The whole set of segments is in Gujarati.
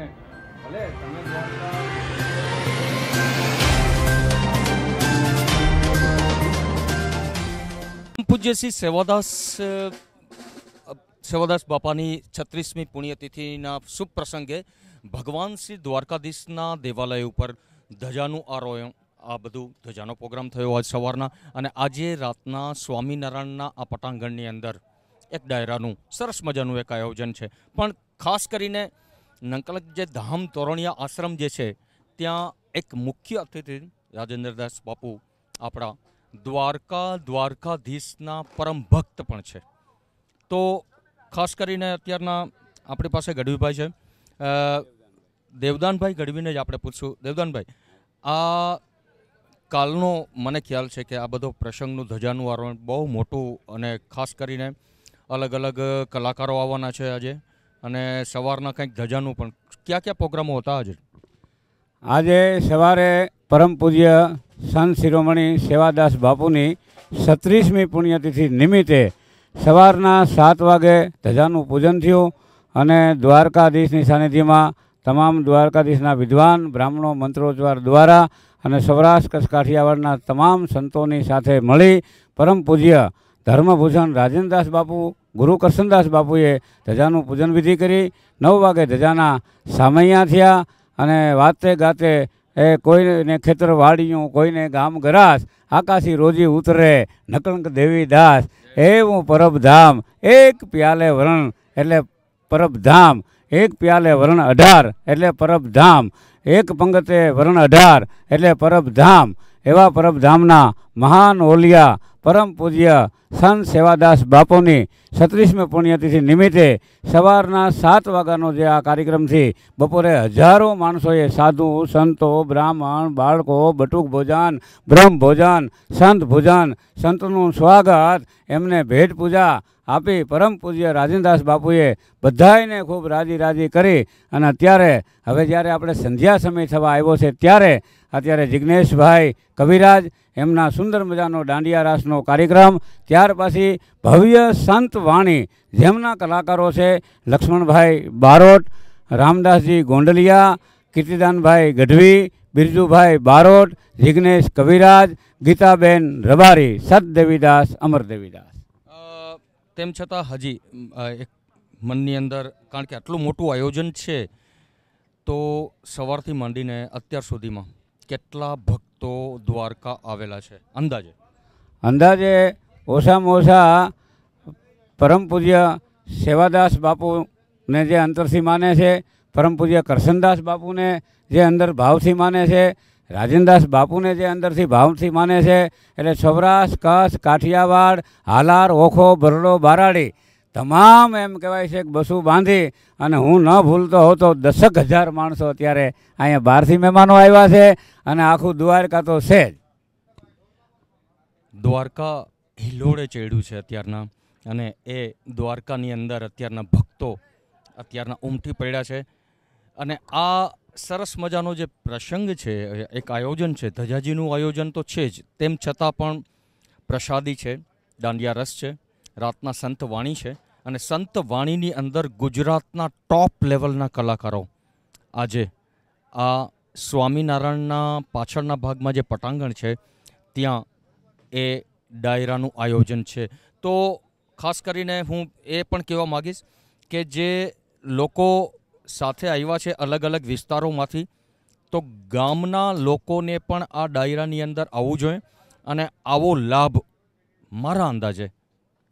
આંગણે ભલે, તમે પૂજ્ય શ્રી સેવાદાસ સેવાદાસ બાપાની છત્રીસમી પુણ્યતિથિના શુભ પ્રસંગે ભગવાન શ્રી દ્વારકાધીશના દેવાલય ઉપર ધજાનું આરોહણ, આ બધું ધજાનો પ્રોગ્રામ થયો આજ સવારના. અને આજે રાતના સ્વામિનારાયણના આ પટાંગણની અંદર એક ડાયરાનું સરસ મજાનું એક આયોજન છે. પણ ખાસ કરીને નંકલક જે ધામ તોરણિયા આશ્રમ જે છે, ત્યાં એક મુખ્ય અતિથિ રાજેન્દ્રદાસ બાપુ આપણા દ્વારકા દ્વારકાધીશના પરમ ભક્ત પણ છે. તો ખાસ કરીને અત્યારના આપણી પાસે ગઢવીભાઈ છે. દેવદાનભાઈ ગઢવીને જ આપણે પૂછશું. દેવદાનભાઈ, આ કાલનો મને ખ્યાલ છે કે આ બધો પ્રસંગનું ધજાનું આરોહણ બહુ મોટું અને ખાસ કરીને અલગ અલગ કલાકારો આવવાના છે આજે. અને સવારના કંઈક ધજાનું પણ. ક્યાં ક્યાં પ્રોગ્રામો હતા આજે? આજે સવારે પરમ પૂજ્ય સંત શિરોમણી સેવાદાસ બાપુની છત્રીસમી પુણ્યતિથિ નિમિત્તે સવારના સાત વાગે ધજાનું પૂજન થયું અને દ્વારકાધીશની સાનિધ્યમાં તમામ દ્વારકાધીશના વિદ્વાન, બ્રાહ્મણો મંત્રોચ્ચાર દ્વારા અને સૌરાષ્ટ્ર કાઠિયાવાડના તમામ સંતોની સાથે મળી પરમ પૂજ્ય ધર્મભૂષણ રાજેન્દ્રદાસ બાપુ, ગુરુ કરશનદાસ બાપુએ ધજાનું પૂજન વિધિ કરી. નવ વાગે ધજાના સામૈયા થયા અને વાતે ગાતે એ કોઈને ખેતર વાડિયું, કોઈને ગામ ગરાસ, આકાશી રોજી ઉતરે નકળંક દેવી દાસ, એવું પરબધામ, એક પ્યાલે વરણ એટલે પરબધામ, એક પ્યાલે વરણ અઢાર એટલે પરબધામ, એક પંગતે વરણ અઢાર એટલે પરબધામ, એવા પરબધામના મહાન ઓલિયા પરમ પૂજ્ય સંત સેવાદાસ બાપુની છત્રીસમી પુણ્યતિથિ નિમિત્તે સવારના સાત વાગ્યાનો જે આ કાર્યક્રમથી બપોરે હજારો માણસોએ સાધુ, સંતો, બ્રાહ્મણ, બાળકો, બટુક ભોજન, બ્રહ્મ ભોજન, સંત ભોજન, સંતનું સ્વાગત, એમને ભેટ પૂજા આપી પરમ પૂજ્ય રાજેન્દ્રદાસ બાપુએ બધાયને ખૂબ રાજી રાજી કરી અને અત્યારે, હવે જ્યારે આપણે સંધ્યા સમય થવા આવ્યો છે, ત્યારે અત્યારે જિજ્ઞેશભાઈ કવિરાજ એમના સુંદર મજાનો દાંડિયા રાસનો કાર્યક્રમ. ત્યાર પછી ભવ્ય સંત વાણી જેમના કલાકારો છે લક્ષ્મણભાઈ બારોટ, રામદાસજી ગોંડલિયા, કીર્તિદાનભાઈ ગઢવી, બિરજુભાઈ બારોટ જિજ્ઞેશ કવિરાજ, ગીતાબેન રબારી સતદેવીદાસ અમરદેવીદાસ. અમર દેવીદાસ તેમ છતાં હજી એક મનની અંદર, કારણ કે આટલું મોટું આયોજન છે, તો સવારથી માંડીને અત્યાર સુધીમાં કેટલા ભક્તો દ્વારકા આવેલા છે? અંદાજે. અંદાજે ઓછામાં ઓછા પરમ પૂજ્ય સેવાદાસ બાપુને જે અંતરથી માને છે, પરમ પૂજ્ય કરશનદાસ બાપુને જે અંદર ભાવથી માને છે, રાજેનદાસ બાપુને જે અંદરથી ભાવથી માને છે, એટલે સૌરાષ્ટ્ર, કચ્છ, કાઠિયાવાડ, હાલાર, ઓખો બરડો બારાડી તમામ એમ કહેવાય છે કે બસું બાંધી અને હું ન ભૂલતો હોઉં તો દસક હજાર માણસો અત્યારે અહીંયા બહારથી મહેમાનો આવ્યા છે અને આખું દ્વારકા તો છે જ. દ્વારકા હિલોળે ચડ્યું છે અત્યારના અને એ દ્વારકાની અંદર અત્યારના ભક્તો અત્યારના ઉમટી પડ્યા છે. અને આ સરસ મજાનો જે પ્રસંગ છે, એક આયોજન છે, ધજાજીનું આયોજન તો છે જ, તેમ છતાં પણ પ્રસાદી છે, દાંડિયા રસ છે. રાતના સંત વાણી છે. અને સંત વાણીની અંદર ગુજરાતના ટોપ લેવલના કલાકારો. આજે આ સ્વામિનારાયણના પાછળના ભાગમાં જે પટાંગણ છે, ત્યાં એ ડાયરાનું આયોજન છે. તો ખાસ કરીને હું એ પણ કહેવા માગીશ કે જે લોકો સાથે આવ્યા છે અલગ અલગ વિસ્તારોમાંથી, તો ગામના લોકોને પણ આ ડાયરાની અંદર આવવું જોઈએ અને આવો લાભ મારા અંદાજે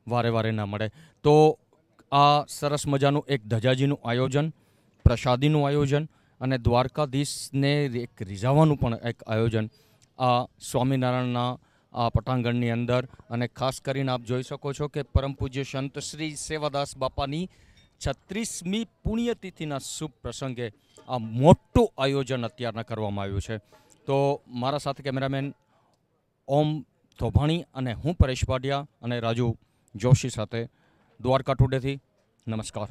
વારે વારે ના મળે. તો આ સરસ મજાનું એક ધજાજીનું આયોજન, પ્રસાદીનું આયોજન અને દ્વારકાધીશને એક રીઝાવાનું પણ એક આયોજન આ સ્વામિનારાયણના આ પટાંગણની અંદર. અને ખાસ કરીને આપ જોઈ શકો છો કે પરમ પૂજ્ય સંત શ્રી સેવાદાસ બાપાની છત્રીસમી પુણ્યતિથિના શુભ પ્રસંગે આ મોટું આયોજન અત્યારના કરવામાં આવ્યું છે. તો મારા સાથે કેમેરામેન ઓમ થોભાણી અને હું પરેશ પાટિયા અને રાજુ જોશી સાથે દ્વારકા ટુડેથી. નમસ્કાર.